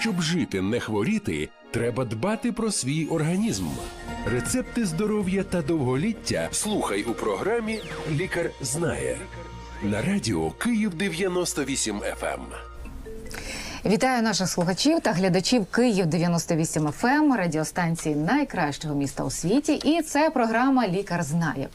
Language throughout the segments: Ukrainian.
Щоб жити, не хворіти, треба дбати про свій організм. Рецепти здоров'я та довголіття слухай у програмі Лікар знає на радіо Київ 98 FM. Вітаю наших слухачів та глядачів Київ 98 FM, радіостанції найкращого міста у світі. І це програма Лікар знає.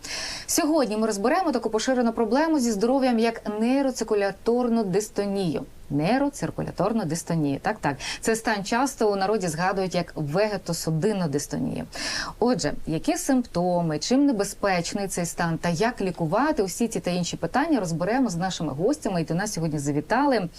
Сьогодні ми розберемо таку поширену проблему зі здоров'ям як нейроциркуляторну дистонію. Нейроциркуляторну дистонію. Так, так. Це стан часто у народі згадують як вегетосудинну дистонію. Отже, які симптоми, чим небезпечний цей стан та як лікувати усі ці та інші питання розберемо з нашими гостями. І до нас сьогодні завітали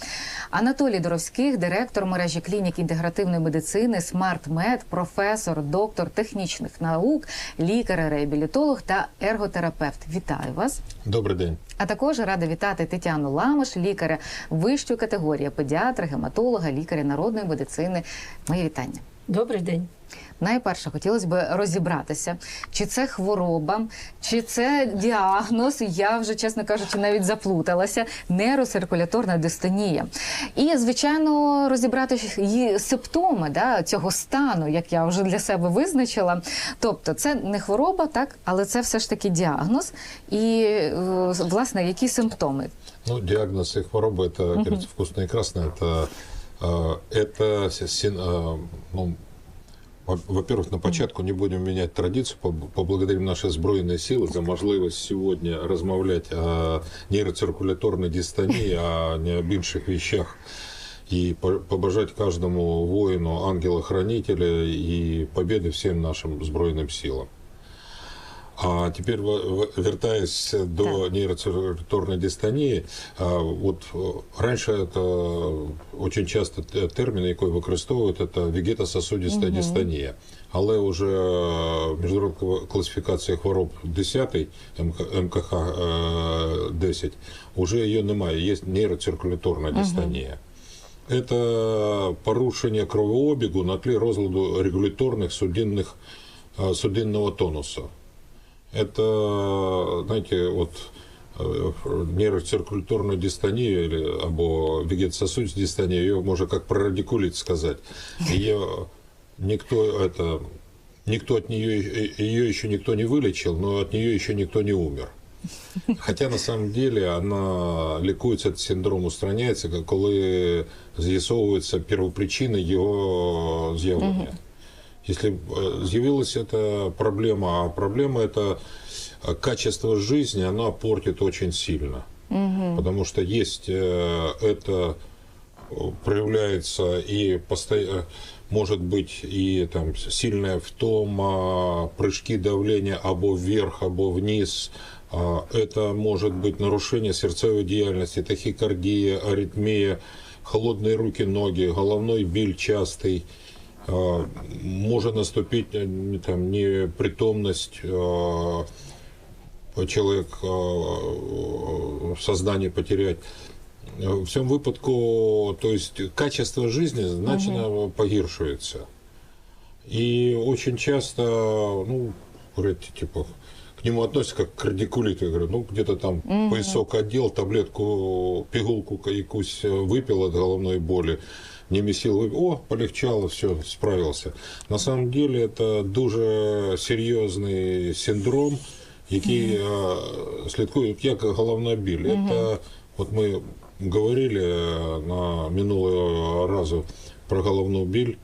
Анатолій Доровських, директор мережі клінік інтегративної медицини, смарт-мед, професор, доктор технічних наук, лікар-реабілітолог та ерготерапевт. Вітаю вас! Добрий день. А також рада вітати Тетяну Ламаш, лікаря вищої категорії, педіатра, гематолога, лікаря народної медицини. Моє вітання. Добрий день. Найперше хотілося б розібратися, чи це хвороба, чи це діагноз. Я вже, чесно кажучи, навіть заплуталася. Нейроциркуляторна дистонія. І, звичайно, розібрати її симптоми да, цього стану, як я вже для себе визначила. Тобто, це не хвороба, так, але це все ж таки діагноз. І е, власне, які симптоми? Ну, диагноз и хвороба это перец вкусный и красный. Это, э, это син- э, ну, во- во-первых, на початку не будем менять традицию, поб- поблагодарим наши збройные силы за можливість сьогодні розмовляти о нейроциркуляторной дистонии, о не об інших вещах. И по- побажать каждому воину, ангела-хранителя и победы всем нашим збройным силам. А теперь, в- в- вертаясь до Так. нейроциркуляторной дистонії, а, от е, раніше это очень часто те- термін, який використовують, це вегетососудиста дистонія. Але вже міжнародна класифікація хвороб 10 МКХ е, 10, вже її немає, є нейроциркуляторна дистонія. Это порушення кровообігу на тлі розладу регуляторних судинних, е, судинного тонуса. Это, знаете, вот э, нейроциркуляторную дистонию или або вегетососудистую дистонию, ее можно как прорадикулит сказать. Ее никто это никто от нее ее еще никто не вылечил, но от нее еще никто не умер. Хотя на самом деле она лікується, этот синдром устраняється, коли з'ясовується первопричина його з'явлення. Если э, з'явилась эта проблема, а проблема это э, качество жизни, она портит очень сильно. Потому что есть э, это проявляется и постоянно может быть и там сильная втома, прыжки давления або вверх, або вниз. А, Это может быть нарушение сердцевой деятельности, тахикардия, аритмия, холодные руки, ноги, головной биль частый. А, Может наступить там непритомность, а, человек а, сознание потерять. В цьому випадку, то есть качество жизни значно погіршується. И очень часто, ну, говорят, типа, к нему относятся как к радикулиту. Я говорю, ну, где-то там поясок отдел, таблетку, пигулку якусь выпил от головной боли, не месил, выпил, о, полегчало, все, справился. На самом деле это дуже серйозний синдром, який е, слідкує, от як головна біль. Это, от ми говорили е, на минулого разу про головну біль.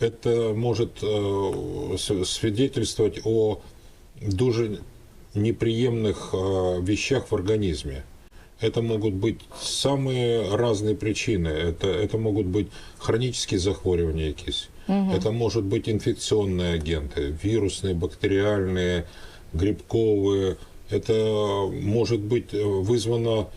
Это может э, с- свидетельствовать о дуже неприемных э, вещах в организме. Это могут быть самые разные причины. Это, это могут быть хронические захворювания якісь. Это может быть инфекционные агенты, вирусные, бактериальные, грибковые. Это может быть э, вызвано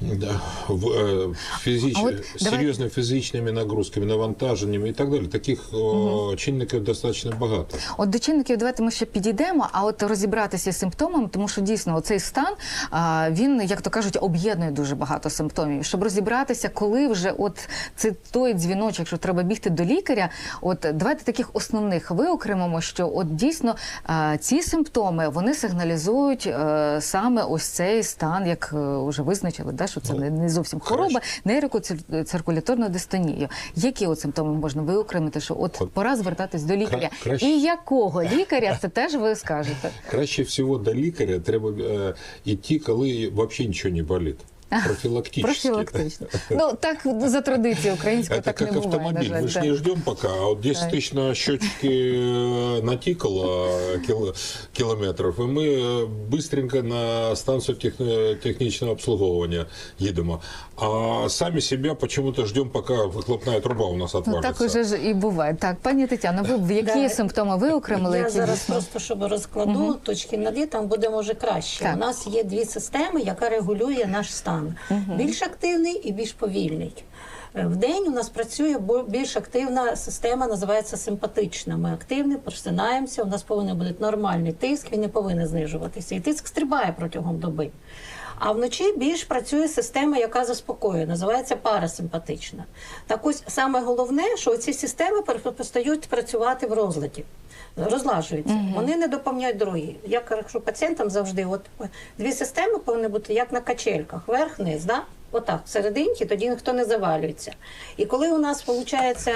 да, в, э, физич... А вот давай- серьезными фізичними нагрузками, навантаженнями і так далі. Таких о, чинників достатньо багато. От до чинників давайте ми ще підійдемо, а от розібратися з симптомами, тому що дійсно цей стан він, як то кажуть, об'єднує дуже багато симптомів. Щоб розібратися, коли вже от це той дзвіночок, що треба бігти до лікаря. От давайте таких основних виокремимо, що от дійсно ці симптоми вони сигналізують е, саме ось цей стан, як е, вже визначили, да, та, що це не, не зовсім хвороба, нейроциркуляторну дистонію. Які от симптоми можна виокремити, що от пора звертатись до лікаря? Кра- краще. І якого лікаря, це теж ви скажете. Краще всього до лікаря треба е, йти, коли взагалі нічого не болить. Профілактично. Профілактично. Ну так за традицією українською Это так как не буває. На автомобиль. жаль, Мы же да. не ждем пока. А вот 10 Так. тысяч на щечки э, натикало кил- километров, и мы э, быстренько на станцию тех- технічного обслуговування їдемо. А сами себя почему-то ждем, пока выхлопная труба у нас Ну отвалится. так уже ж і буває. Так, пані Тетяно, ви б які Да. симптоми ви окремили? Я які зараз дійсно? просто щоб розкладу точки над «і», там буде може краще. Так. У нас є дві системи, яка регулює наш стан: більш активний і більш повільний. Е, В день у нас працює більш активна система, називається симпатична. Ми активні, просинаємося. У нас повинен бути нормальний тиск, він не повинен знижуватися. І тиск стрибає протягом доби. А вночі більш працює система, яка заспокоює, називається парасимпатична. Так ось саме головне, що ці системи перестають працювати в розладі. Розлажуються. Вони не доповняють другі. Я кажу пацієнтам завжди, от дві системи повинні бути як на качельках, верх-низ, да? Отак, всерединки, тоді ніхто не завалюється. І коли у нас виходить,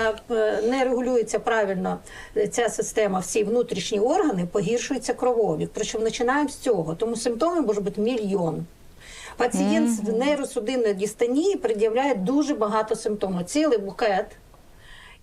не регулюється правильно е, ця система, всі внутрішні органи, погіршується кровообіг. Причому починаємо з цього. Тому симптомів може бути мільйон. Пацієнт з нейросудинної дистонії пред'являє дуже багато симптомів. Цілий букет.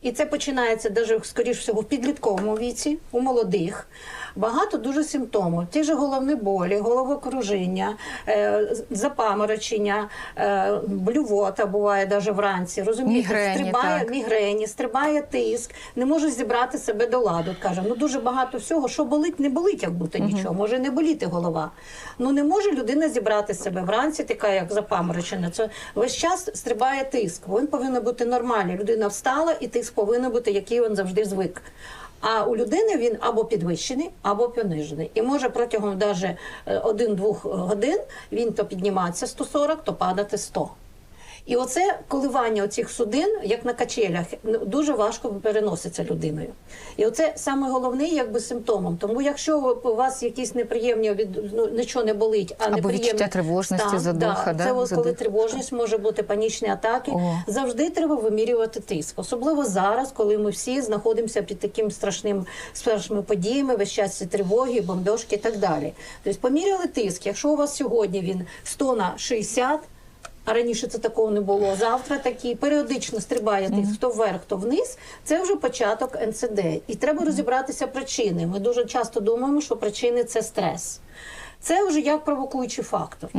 І це починається даже, скоріш всього, в підлітковому віці, у молодих. Багато дуже симптомів. Ті ж головні болі, головокружіння, е, запаморочення, е, блювота буває навіть вранці. Розумієте, Мігрені, стрибає так. мігрені, стрибає тиск, не може зібрати себе до ладу. Каже, ну дуже багато всього, що болить, не болить, як будто нічого. Може не боліти голова. Ну не може людина зібрати себе вранці, така як запаморочена. Це весь час стрибає тиск. Він повинен бути нормальний. Людина встала, і тиск повинен бути, який він завжди звик. А у людини він або підвищений, або понижений. І може протягом навіть 1-2 годин він то підніматися 140, то падати 100. І оце коливання оцих судин, як на качелях, ну, дуже важко переноситься людиною. І оце саме головне, якби симптомом. Тому якщо у вас якісь неприємні від ну, нічого не болить, а Або відчуття тривожності, стан, задуха, да, це от коли тривожність може бути панічні атаки. О. Завжди треба вимірювати тиск, особливо зараз, коли ми всі знаходимося під таким страшним страшними подіями, весь час ці тривоги, бомбьошки і так далі. Тобто поміряли тиск. Якщо у вас сьогодні він 100 на 60, а раніше це такого не було. Завтра такий періодично стрибає тиск то вверх, то вниз. Це вже початок НЦД. І треба розібратися причини. Ми дуже часто думаємо, що причини це стрес. Це вже як провокуючий фактор.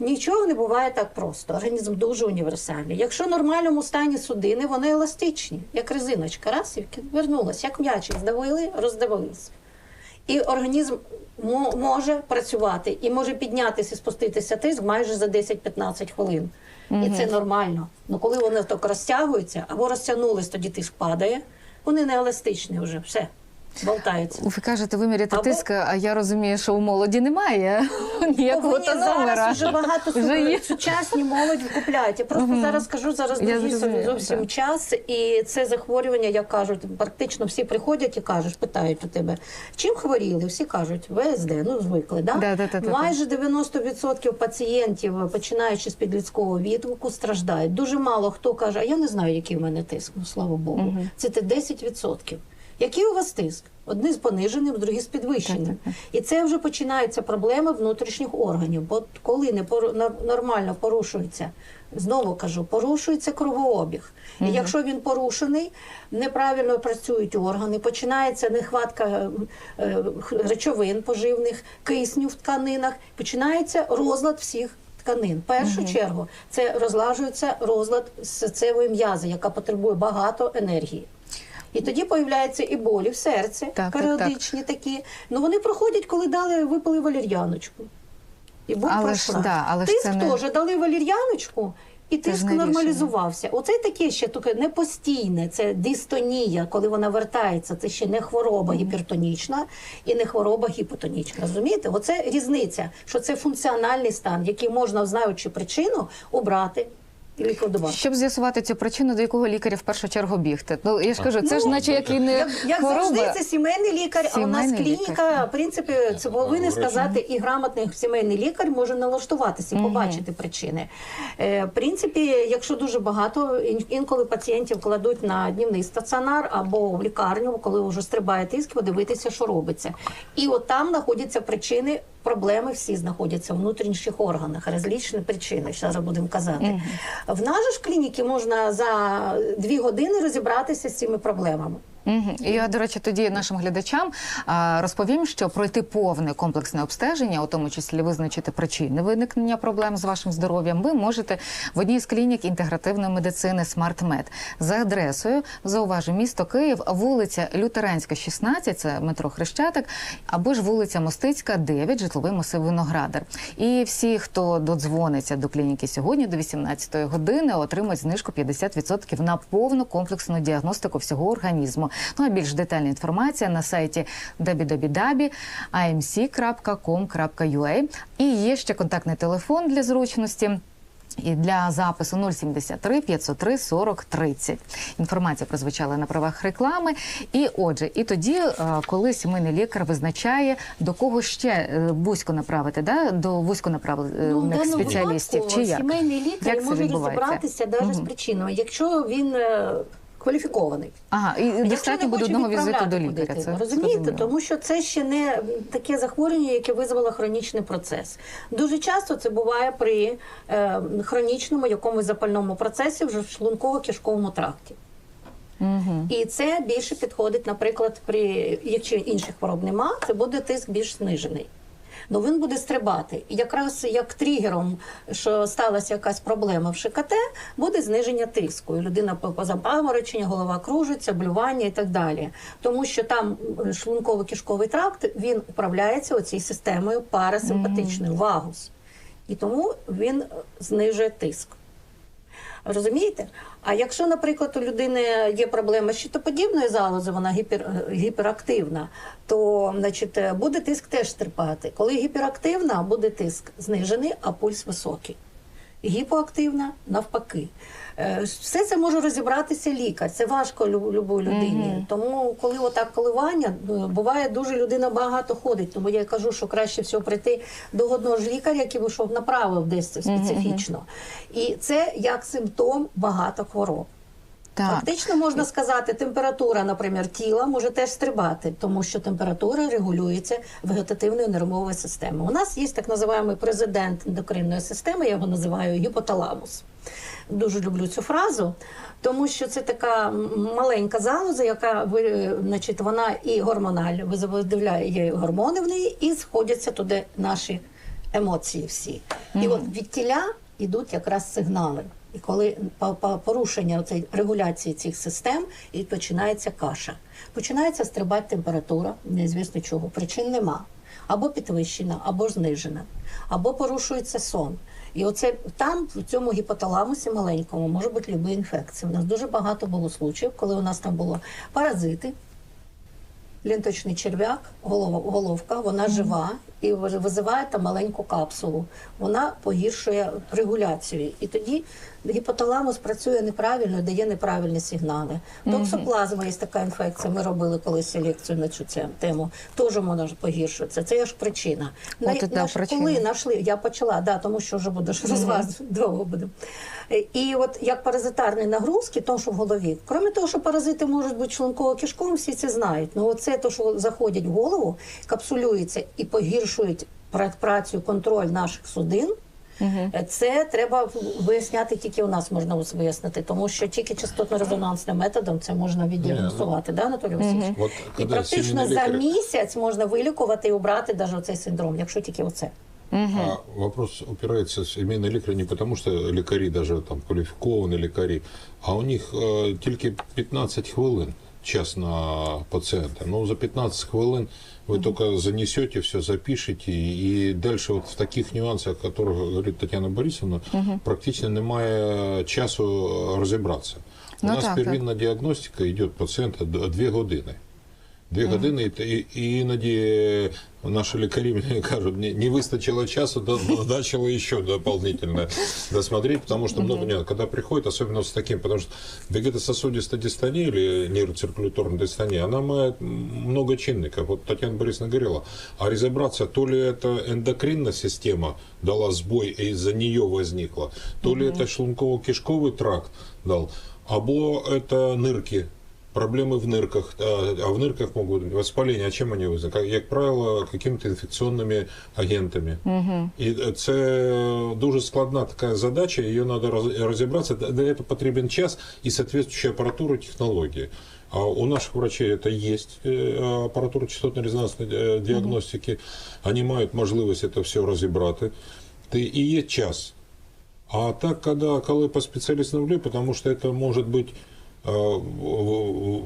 Нічого не буває так просто. Організм дуже універсальний. Якщо в нормальному стані судини, вони еластичні, як резиночка. Раз і вернулась, як м'ячик, здавили, роздавились. І організм може працювати і може піднятися і спуститися тиск майже за 10-15 хвилин. І це нормально. Ну коли вони так розтягуються або розтягнулись, тоді тиск падає. Вони не еластичні вже, все, болтаються. Ви кажете, виміряти Або- тиск, а я розумію, що у молоді немає ніякого тономера. зараз вже багато Вже є. сучасні молодь купляють. Я просто зараз кажу, зараз Я дуже зовсім так. час, і це захворювання, як кажуть, практично всі приходять і кажуть, питають у тебе, чим хворіли? Всі кажуть, ВСД, ну звикли. Да? Да, да, да, да, Майже 90% пацієнтів, починаючи з підліткового відвику, страждають. Дуже мало хто каже, а я не знаю, який в мене тиск. Ну слава Богу, це те 10%. Який у вас тиск? Одні з пониженим, другі з підвищеним. Так, так, І це вже починаються проблеми внутрішніх органів. Бо коли не пору- нормально порушується, знову кажу, порушується кровообіг. І якщо він порушений, неправильно працюють органи, починається нехватка е, речовин поживних, кисню в тканинах, починається розлад всіх. Тканин. В першу чергу це розлажується розлад серцевої м'язи, яка потребує багато енергії. І тоді появляються і болі в серці, так, періодичні такі. Ну вони проходять, коли дали випили валір'яночку. І боль Але ж, да, але ж тиск не- теж дали валір'яночку, і Це тиск нормалізувався. Оце таке ще таке не постійне, це дистонія, коли вона вертається. Це ще не хвороба гіпертонічна і не хвороба гіпотонічна. Розумієте? Оце різниця, що це функціональний стан, який можна, знаючи причину, обрати. І. Щоб з'ясувати цю причину, до якого лікаря в першу чергу бігти. Ну я ж кажу, це ж Ну, наче як і не Як, як хвороба. завжди, це сімейний лікар, а у нас клініка, лікар. в принципі, це повинен сказати, і грамотний сімейний лікар може налаштуватися і побачити причини. Е, в принципі, якщо дуже багато, інколи пацієнтів кладуть на днівний стаціонар або в лікарню, коли вже стрибає тиск, подивитися, що робиться. І от там знаходяться причини. Проблеми всі знаходяться в внутрішніх органах, розлічні причини. Зараз будемо казати. В нашій ж клініці можна за дві години розібратися з цими проблемами. І я, до речі, тоді нашим глядачам розповім, що пройти повне комплексне обстеження, у тому числі визначити причини виникнення проблем з вашим здоров'ям, ви можете в одній з клінік інтегративної медицини SmartMed за адресою зауважу місто Київ, вулиця Лютеранська, 16, це метро Хрещатик, або ж вулиця Мостицька, 9, житловий масив Виноградар. І всі, хто додзвониться до клініки сьогодні до 18 години, отримають знижку 50% на повну комплексну діагностику всього організму. Ну а більш детальна інформація на сайті www.imc.com.ua. І є ще контактний телефон для зручності. І для запису 073 503 40 30. Інформація прозвучала на правах реклами. І отже, і тоді, е, коли сімейний лікар визначає, до кого ще е, вузько направити, да? до вузько направлених Ну, спеціалістів. випадку Чи як? сімейний лікар Як може розібратися навіть з причиною, якщо він е, кваліфікований. Ага, і достатньо буде одного візиту до лікаря. Це розумієте, тому що це ще не таке захворювання, яке визвало хронічний процес. Дуже часто це буває при е, хронічному якомусь запальному процесі вже в шлунково-кишковому тракті. І це більше підходить, наприклад, при якщо інших хвороб нема, це буде тиск більш знижений. Ну він буде стрибати. І якраз як тригером, що сталася якась проблема в ШКТ, буде зниження тиску. І людина по- позапаморочення, голова кружиться, блювання і так далі. Тому що там е, шлунково-кишковий тракт він управляється оцією системою парасимпатичною вагус. І тому він е, знижує тиск. Розумієте? А якщо, наприклад, у людини є проблема з щитоподібною залозою, вона гіпер, гіперактивна, то значить, буде тиск теж стрипати. Коли гіперактивна, буде тиск знижений, а пульс високий. Гіпоактивна навпаки. Е, Все це може розібратися лікар. Це важко лю- любій людині. Тому, коли отак коливання, е, буває дуже людина багато ходить. Тому я кажу, що краще всього прийти до одного ж лікаря, який щоб направив десь це специфічно. І це як симптом багато хвороб. Так. Фактично можна сказати, температура, наприклад, тіла може теж стрибати, тому що температура регулюється вегетативною нервовою системою. У нас є так називаємо президент ендокринної системи, я його називаю гіпоталамус. Дуже люблю цю фразу, тому що це така маленька залоза, яка значить, вона і гормональна, виділяє є гормони в неї, і сходяться туди наші емоції всі. І от від тіля йдуть якраз сигнали. І коли по- по- порушення регуляції цих систем, і починається каша. Починається стрибати температура, неізвісно чого, причин нема. Або підвищена, або знижена, або порушується сон. І оце там, в цьому гіпоталамусі маленькому, може бути люба інфекція. У нас дуже багато було случаїв, коли у нас там було паразити, лінточний черв'як, головка, вона жива і ви- визиває там маленьку капсулу. Вона погіршує регуляцію. І тоді гіпоталамус працює неправильно, дає неправильні сигнали. Токсоплазма є така інфекція. Ми робили колись селекцію на цю тему. Теж вона погіршується. Це ж причина. От Най- наш- причина. Коли знайшли, я почала, да, тому що вже буде ж розваз довго буде. І от як паразитарні нагрузки, то що в голові, крім того, що паразити можуть бути шлунково-кишковим, всі це знають. Ну оце то, що заходять в голову, капсулюється і погіршують пра- працю, контроль наших судин. Е, Це треба виясняти тільки у нас можна вияснити, тому що тільки частотно-резонансним методом це можна віддіагностувати, да, Анатолій Васильович? Вот І когда практично семейный за лекарь- місяць можна вилікувати і убрати навіть цей синдром, якщо тільки оце. А вопрос упирается в семейный лекарь не потому, что лекари, даже там квалификованные лекари, а у них э, тільки 15 хвилин час на пациента. Ну, за 15 хвилин вы только занесете все, запишете, и дальше вот в таких нюансах, о которых говорит Тетяна Борисовна, практично немає часу розібратися. У Ну нас так, так. идет діагностика йде пацієнта 2 години. Дві години, і, і, і іноді наші лікарі мені кажуть, не, не вистачило часу, до, начало ще дополнительно досмотреть, потому что, ну, нет, когда приходит, особенно с таким, потому что вегетососудистая дистония или нейроциркуляторная дистония, она мает много чинников. Вот Татьяна Борисовна говорила, а разобраться, то ли это эндокринная система дала сбой, и из-за нее возникла, то ли это шлунково-кишковый тракт дал, або это нырки, Проблемы в нырках, а а в нырках могут быть воспалення. А чим вони визнають? Як, як правило, какими-то інфекційними агентами. І це дуже складна така задача, її треба розібратися. Для цього потрібен час і соответствующая апаратура технології. А у наших врачей это есть э, апаратура частотно-резонансної э, діагностики. Вони мають можливість це все розібрати. Ти- І є час. А так, когда, коли по спеціалістам влі, потому что это может быть э, в-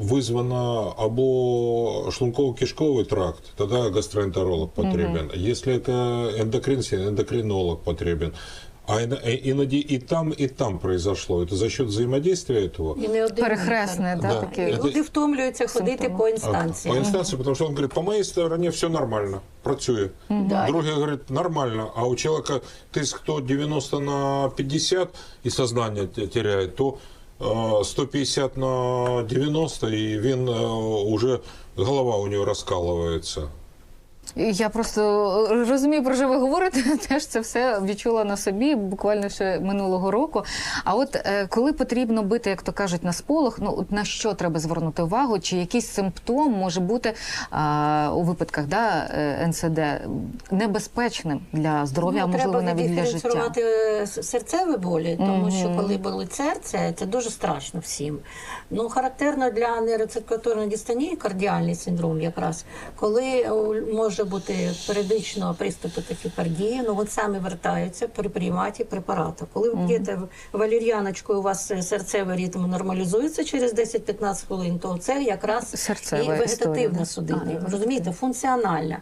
вызвано або шлунково-кишковый тракт, тогда гастроэнтеролог потребен. Если это эндокрин, эндокринолог потребен. А ино- э, иноді и там, и там произошло. Это за счет взаимодействия этого. І не один Перехресне, лікар. да, Да. таке. І Люди втомлюються ходити Симптоми. по А, інстанціям. По інстанції, тому що він говорить, по моїй стороні все нормально, працює. Да. Другий говорить, нормально, а у человека тиск то 90 на 50 і сознання те- теряет, то е, 150 на 90 і він уже, голова у нього розкалується. Я просто розумію, про що ви говорите. Теж це все відчула на собі буквально ще минулого року. А от е, коли потрібно бити, як то кажуть, на сполох, ну от на що треба звернути увагу? Чи якийсь симптом може бути а, у випадках да, е, НСД небезпечним для здоров'я, а Ну, можливо треба навіть для життя? е, серцеві болі, тому що коли болить серце, це дуже страшно всім. Ну, характерно для нейроциркуляторної дистонії, кардіальний синдром якраз, коли е, може бути періодично приступи тахікардії, ну от самі вертаються при прийматі препарату. Коли ви п'єте валір'яночкою, у вас е, серцевий ритм нормалізується через 10-15 хвилин, то це якраз Серцева і вегетативна судина. Розумієте, функціональна.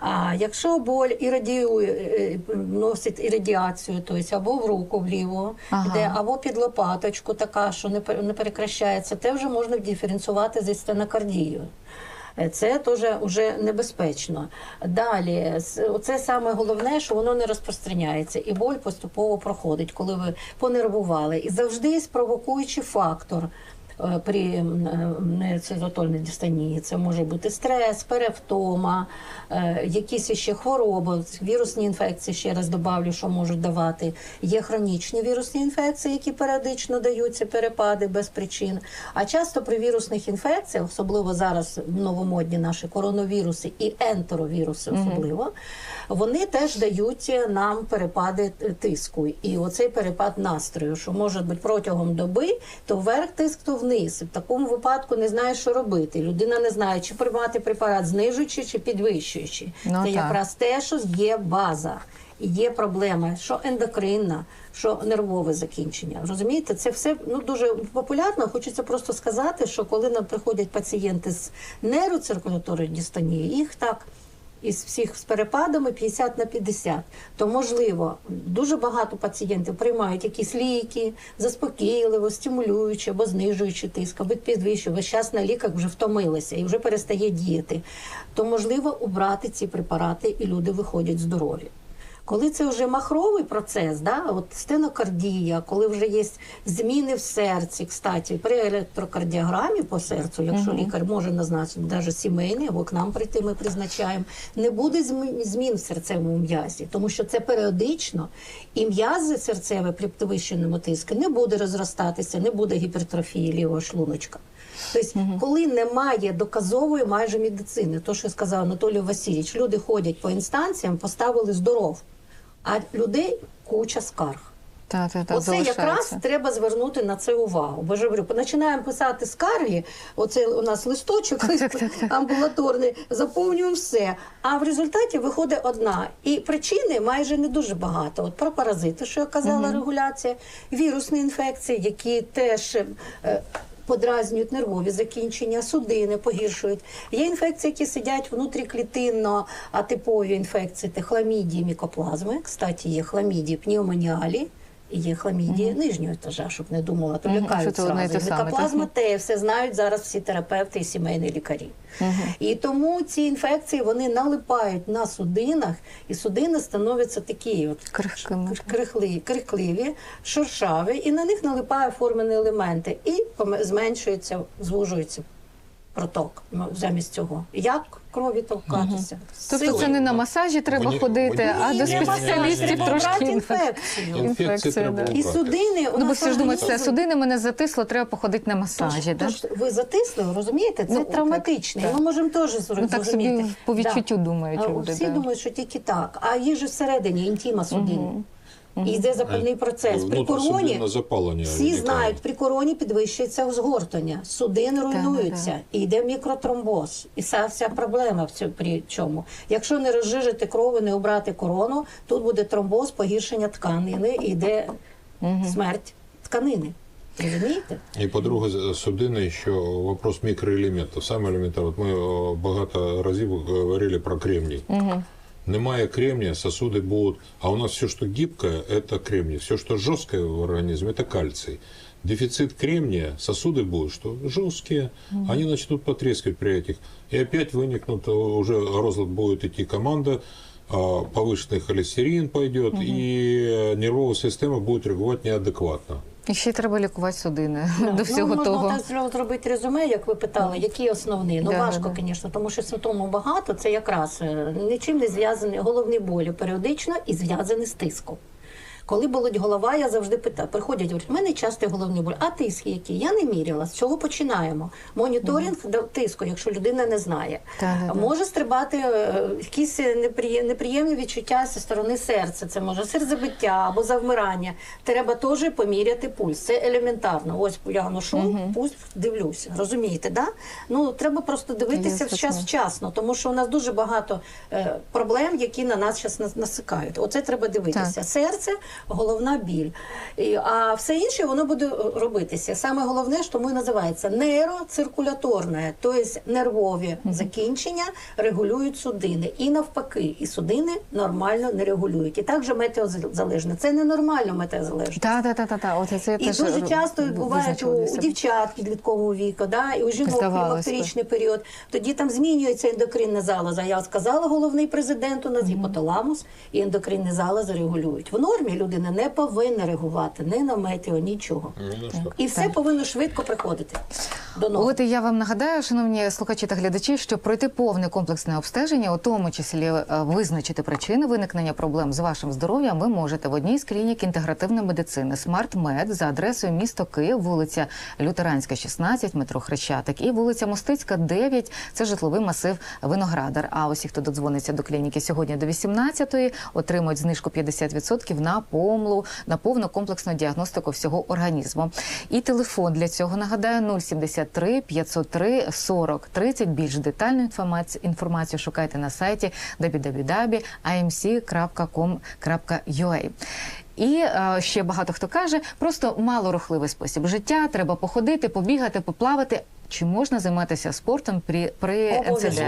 А якщо боль і радіює, е, носить і радіацію, тобто або в руку вліво, Ага. йде, або під лопаточку така, що не не перекращається, те вже можна диференціювати зі стенокардією. Е, Це теж вже небезпечно. Далі, це саме головне, що воно не розпространяється, і боль поступово проходить, коли ви понервували. І завжди спровокуючий фактор при м, е, нециротольній дистонії. Це може бути стрес, перевтома, е, якісь ще хвороби, вірусні інфекції, ще раз добавлю, що можуть давати. Є хронічні вірусні інфекції, які періодично даються перепади без причин. А часто при вірусних інфекціях, особливо зараз новомодні наші коронавіруси і ентеровіруси, особливо, вони теж дають нам перепади тиску. І оцей перепад настрою, що може бути протягом доби, то вверх тиск, то вниз. І в такому випадку не знає, що робити. Людина не знає, чи приймати препарат знижуючи чи підвищуючи. Ну, Це так. якраз те, що є база. Є проблема, що ендокринна, що нервове закінчення. Розумієте, це все ну дуже популярно. Хочеться просто сказати, що коли нам приходять пацієнти з нейроциркуляторної дистонії, їх так із всіх з перепадами 50 на 50, то можливо дуже багато пацієнтів приймають якісь ліки, заспокійливо, стимулюючи або знижуючи тиск, або підвищуючи. Весь час на ліках вже втомилися і вже перестає діяти. То можливо убрати ці препарати, і люди виходять здорові. Коли це вже махровий процес, да, от стенокардія, коли вже є зміни в серці, кстати, при електрокардіограмі по серцю, якщо лікар може назначити навіть сімейний, або к нам прийти, ми призначаємо, не буде змін- в серцевому м'язі, тому що це періодично, і м'язи серцеве при підвищеному тиску не буде розростатися, не буде гіпертрофії лівого шлуночка. Тобто, коли немає доказової майже медицини, то що сказав Анатолій Васильович, люди ходять по інстанціям, поставили здоров, а людей куча скарг. Та, та, та, Оце якраз треба звернути на це увагу. Бо ж говорю, починаємо писати скарги. Оце у нас листочок Так, так, так, так. амбулаторний, заповнюємо все. А в результаті виходить одна. І причини майже не дуже багато. От про паразити, що я казала, регуляція, вірусні інфекції, які теж. е, Подразнюють нервові закінчення, судини погіршують. Є інфекції, які сидять внутріклітинно, атипові інфекції, це хламідії, мікоплазми. Кстати, є хламідії, пневмоніалі є хламідія нижнього етажа, щоб не думала, то лякають це одне те Мікоплазма те, все знають зараз всі терапевти і сімейні лікарі. І тому ці інфекції вони налипають на судинах, і судини становляться такі от Крихкими. крихли- крихливі, шершаві, і на них налипає формені елементи, і зменшується, звужується проток ну, замість цього. Як крові толкатися? Тобто це не на масажі треба Мені- ходити, а Ні, до не масаж, спеціалістів треба трошки брати інфекцію. Інфекції Інфекція, треба да. І брати. судини у Ну, бо нас всі ж думають, організм- судини мене затисло, треба походити на Тож, масажі. да? тож ви затисли, розумієте? Це Ну, так, травматично. так. Ми можемо теж зрозуміти. Ну, так собі по відчуттю думають А люди, Всі да. думають, що тільки так. А є ж всередині інтіма судин. І йде запальний процес. При Ну, короні запалення всі знають, при короні підвищується згортання, судини руйнуються, і йде мікротромбоз. І вся, вся проблема в цьому при чому. Якщо не розжижити кров і не обрати корону, тут буде тромбоз, погіршення тканини і йде смерть тканини. Розумієте? І по-друге, з- судини ще вопрос мікроелементів. Саме елементарно. От ми багато разів говорили про кремній. Немає кремния, сосуды будут... А у нас все, что гибкое, это кремний. Все, что жесткое в организме, это кальций. Дефицит кремния, сосуды будут, что жесткие, они начнут потрескивать при этих. И опять выникнут, э, уже розлад будет идти команда, а, повышенный холестерин пойдет, и э, нервовая система будет реагировать неадекватно. І ще треба лікувати судини Да. до всього ну, того. Можна зробити резюме, як ви питали, які основні. Ну Да, важко, звісно, да. тому що симптомів багато. Це якраз е, нічим не зв'язані головні болі періодично і зв'язані з тиском. Коли болить голова, я завжди питаю, приходять, говорять, в мене часто головні болі. А тиск який? Я не міряла. З чого починаємо? Моніторинг до тиску, якщо людина не знає. Так, так, так. Може стрибати е, якісь неприє- неприємні відчуття зі сторони серця. Це може серцебиття або завмирання. Треба теж поміряти пульс. Це елементарно. Ось я ношу, пульс дивлюся. Розумієте, да? Ну треба просто дивитися Ясно. вчас вчасно, тому що у нас дуже багато е, проблем, які на нас зараз насикають. Оце треба дивитися. Так. Серце, головна біль. А все інше воно буде е, робитися. Саме головне, що ми називається нейроциркуляторне, тобто нервові закінчення регулюють судини. І навпаки, і судини нормально не регулюють. І також метеозалежне. Це ненормально метеозалежне. Так, так, так, так, так. От це І дуже часто буває у дівчат підліткового віку, да, і у жінок клімактеричний період. Тоді там змінюється ендокринна залоза. Я сказала, головний президент у нас гіпоталамус і ендокринні залози регулюють. В нормі людина не повинна реагувати ні на метео, нічого. Ни. І все повинно швидко приходити до норми. От і я вам нагадаю, шановні слухачі та глядачі, що пройти повне комплексне обстеження, у тому числі е, визначити причини виникнення проблем з вашим здоров'ям, ви можете в одній з клінік інтегративної медицини «Смарт-Мед» за адресою місто Київ, вулиця Лютеранська, 16, метро Хрещатик, і вулиця Мостицька, 9, це житловий масив Виноградар. А усі, хто додзвониться до клініки сьогодні до 18-ї, отримують знижку 50% на помлу, на повну комплексну діагностику всього організму. І телефон для цього нагадаю 073 503 40 30. Більш детальну інформацію, інформацію шукайте на сайті www.imc.com.ua. І е, ще багато хто каже, просто малорухливий спосіб життя. Треба походити, побігати, поплавати. Чи можна займатися спортом при, при інциденті?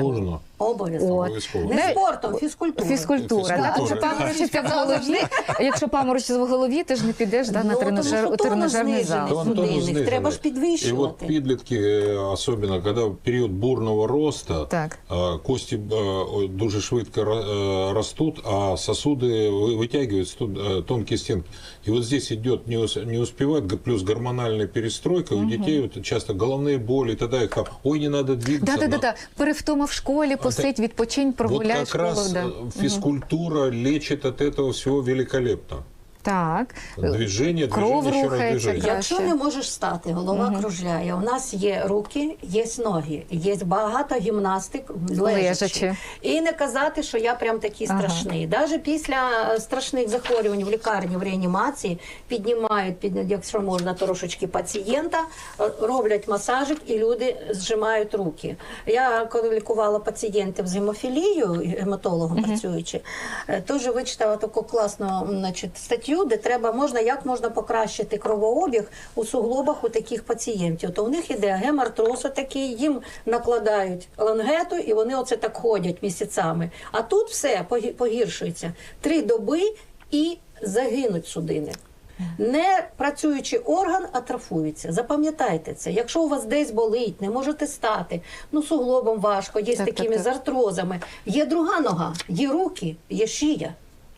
Нужно. Обов'язково. Обов'язково. Не Не- спортом, фізкультурою. Фізкультура, Фізкультура. так? Якщо паморочиться в голові, якщо паморочиться в голові, ти ж не підеш да, на Ну, тому тренажер, що у тонус тренажерний знижений. зал. Тон- тонус Судинних знижений. треба ж підвищувати. И вот підлітки, э, особенно когда в период бурного роста, Так. э, кости э, дуже швидко ра- э, растут, а сосуды вы- вытягиваются, тут э, тонкие стенки. И вот здесь идет не, ус- не успевает, г- плюс гормональная перестройка. У детей вот часто головные боли, тогда их там, ой, не надо двигаться. Да, да, да, на- да. Перевтома в школі, посидь, відпочинь, прогуляй вот как школу. раз да. физкультура физкультура лечит от этого всего великолепно. Так. Движение, Кров движение, еще раз рухається, движение. Якщо не можеш стати, голова кружляє. У нас є руки, є ноги, є багато гімнастик лежачи. Лежачи. І не казати, що я прям такий Ага. страшний. Навіть після е, страшних захворювань в лікарні в реанімації піднімають, під, якщо можна, трошечки пацієнта, е, роблять масажик і люди зжимають руки. Я коли лікувала пацієнтів з гемофілією, гематологом працюючи, е, теж вичитала таку класну значить, статтю, де треба можна як можна покращити кровообіг у суглобах у таких пацієнтів. То у них іде гемартроз такий, їм накладають лангету, і вони оце так ходять місяцями. А тут все погі- погіршується. Три доби і загинуть судини. Не працюючий орган атрофується. Запам'ятайте це. Якщо у вас десь болить, не можете стати, ну суглобом важко, є з Так, так, такими так. з артрозами. Є друга нога, є руки, є шия.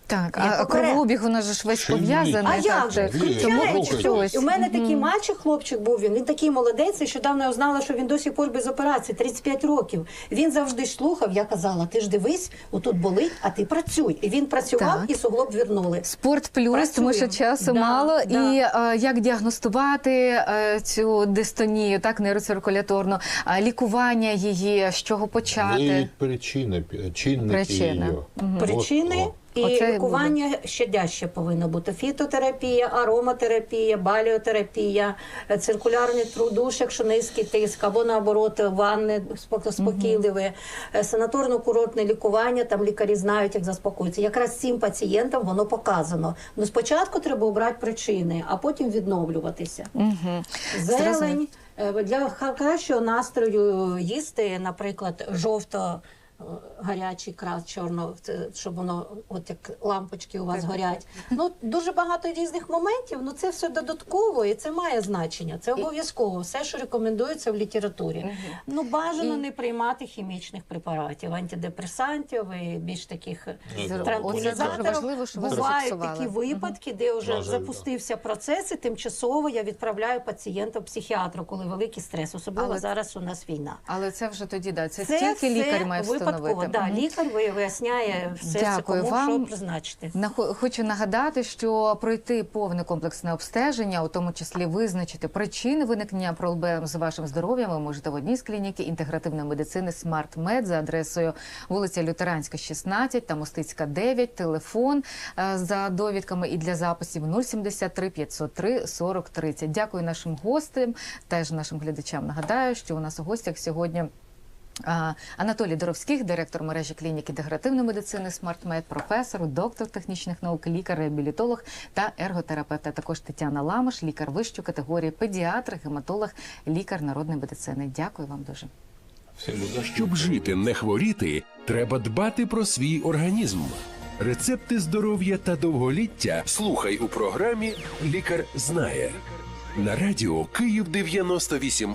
Так, Є а поперед. кровообіг у нас же ж весь Ще й пов'язаний. А так, як же? Тому щось. У мене такий мальчик, хлопчик був він. Він такий молодець. І щодавно я узнала, що він до сих пор без операції, 35 років. Він завжди слухав. Я казала: ти ж дивись, отут болить, а ти працюй. І він працював, Так. і суглоб вернули. Спорт плюс, тому що Працюємо. часу Да, мало. да. І е, як діагностувати е, цю дистонію, так нейроциркуляторну, а лікування її, з чого почати? Выявить причины, п- чинники Причина. ее. Мгм. Причини Вот, і Оце лікування щадяще повинно бути. Фітотерапія, ароматерапія, баліотерапія, е, циркулярний трудуш, якщо низький тиск, або наоборот, ванни спокійливі, е, санаторно-курортне лікування, там лікарі знають, як заспокоїтися. Якраз цим пацієнтам воно показано. Ну спочатку треба обрати причини, а потім відновлюватися. Угу. Зелень е, для кращого настрою їсти, наприклад, жовто. Е, Гарячий крас чорно, це, щоб воно от як лампочки у вас горять. Ну дуже багато різних моментів. Ну це все додатково і це має значення. Це обов'язково. Все, що рекомендується в літературі. Ну бажано І- не приймати хімічних препаратів, антидепресантів і більш таких транквілізаторів. важливо, що ви Бувають такі випадки, де вже запустився процес, і тимчасово я відправляю пацієнта в психіатру, коли великий стрес. Особливо Але- зараз у нас війна. Але це вже тоді да. Це, Це тільки лікар має випадково. Встановити. Да, лікар виясняє все Дякую кому вам. що призначити. Хочу нагадати, що пройти повне комплексне обстеження, у тому числі визначити причини виникнення проблем з вашим здоров'ям, ви можете в одній з клініки інтегративної медицини SmartMed за адресою вулиця Лютеранська, 16 та Мостицька, 9, телефон е, за довідками і для записів 073 503 40 30. Дякую нашим гостям, теж нашим глядачам. Нагадаю, що у нас у гостях сьогодні. Анатолій Доровських, директор мережі клінік інтегративної медицини SmartMed, професор, доктор технічних наук, лікар, реабілітолог та ерготерапевт. А також Тетяна Ламаш, лікар вищої категорії, педіатр, гематолог, лікар народної медицини. Дякую вам дуже. Щоб жити, не хворіти, треба дбати про свій організм. Рецепти здоров'я та довголіття слухай у програмі Лікар знає на радіо Київ 98